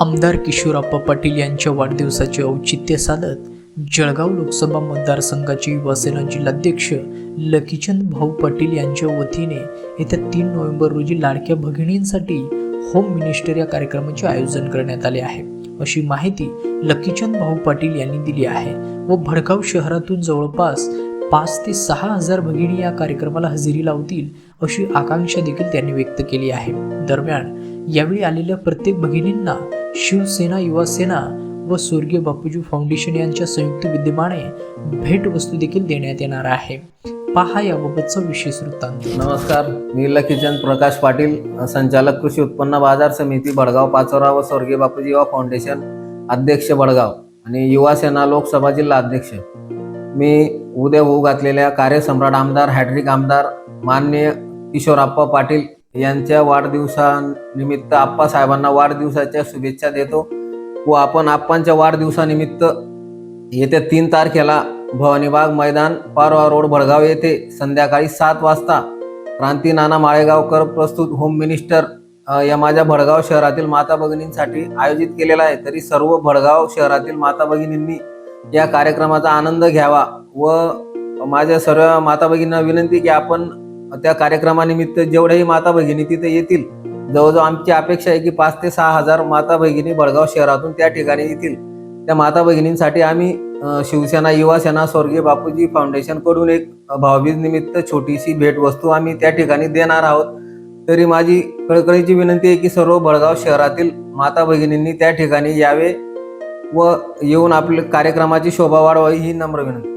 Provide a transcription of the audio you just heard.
आमदार किशोरप्पा पाटील यांच्या वाढदिवसाचे औचित्य साधत जळगाव लोकसभा मतदारसंघाचे युवासेना जिल्हाध्यक्ष लकीचंद भाऊ पाटील यांच्या वतीने येत्या तीन नोव्हेंबर रोजी लाडक्या भगिनींसाठी होम मिनिस्टर या कार्यक्रमाचे आयोजन करण्यात आले आहे. अशी माहिती लकीचंद भाऊ पाटील यांनी दिली आहे व भडगाव शहरातून जवळपास पाच ते सहा हजार भगिनी या कार्यक्रमाला हजेरी लावतील अशी आकांक्षा देखील त्यांनी व्यक्त केली आहे. दरम्यान यावेळी आलेल्या प्रत्येक भगिनींना शिवसेना युवासेना व स्वर्गीय बापूजी फाउंडेशन यांच्या संयुक्त विद्यमाने भेटवस्तू देखील देण्यात येणार आहे. पहा याबाबतचा विशेष वृत्तांत. नमस्कार मी लखीचंद प्रकाश पाटील संचालक कृषी उत्पन्न बाजार समिती बडगाव पाचोरा व स्वर्गीय बापूजी युवा फाउंडेशन अध्यक्ष बडगाव आणि युवा सेना लोकसभा जिल्हा अध्यक्ष. मी उद्या होऊ घातलेल्या कार्यसम्राट आमदार हॅड्रिक आमदार माननीय किशोरप्पा पाटील यांच्या वाढदिवसानिमित्त आप्पा साहेबांना वाढदिवसाच्या शुभेच्छा देतो. व आपण आप्पांच्या वाढदिवसानिमित्त येत्या तीन तारखेला भवानीबाग मैदान पारवा रोड भडगाव येथे संध्याकाळी सात वाजता क्रांती नाना माळेगावकर प्रस्तुत होम मिनिस्टर या माझ्या भडगाव शहरातील माता भगिनींसाठी आयोजित केलेला आहे. तरी सर्व भडगाव शहरातील माता भगिनींनी या कार्यक्रमाचा आनंद घ्यावा व माझ्या सर्व माता भगिनींना विनंती की आपण त्या कार्यक्रमानिमित्त जेवढ्याही माता भगिनी तिथे येतील जवळजवळ आमची अपेक्षा आहे की पाच ते सहा हजार माता भगिनी बडगाव शहरातून त्या ठिकाणी येतील. त्या माता भगिनींसाठी आम्ही शिवसेना युवा सेना स्वर्गीय बापूजी फाउंडेशनकडून एक भावबीज निमित्त छोटीशी भेटवस्तू आम्ही त्या ठिकाणी देणार आहोत. तरी माझी कळकळीची विनंती आहे की सर्व बडगाव शहरातील माता भगिनींनी त्या ठिकाणी यावे व येऊन आपल्या कार्यक्रमाची शोभा वाढवावी ही नम्र विनंती.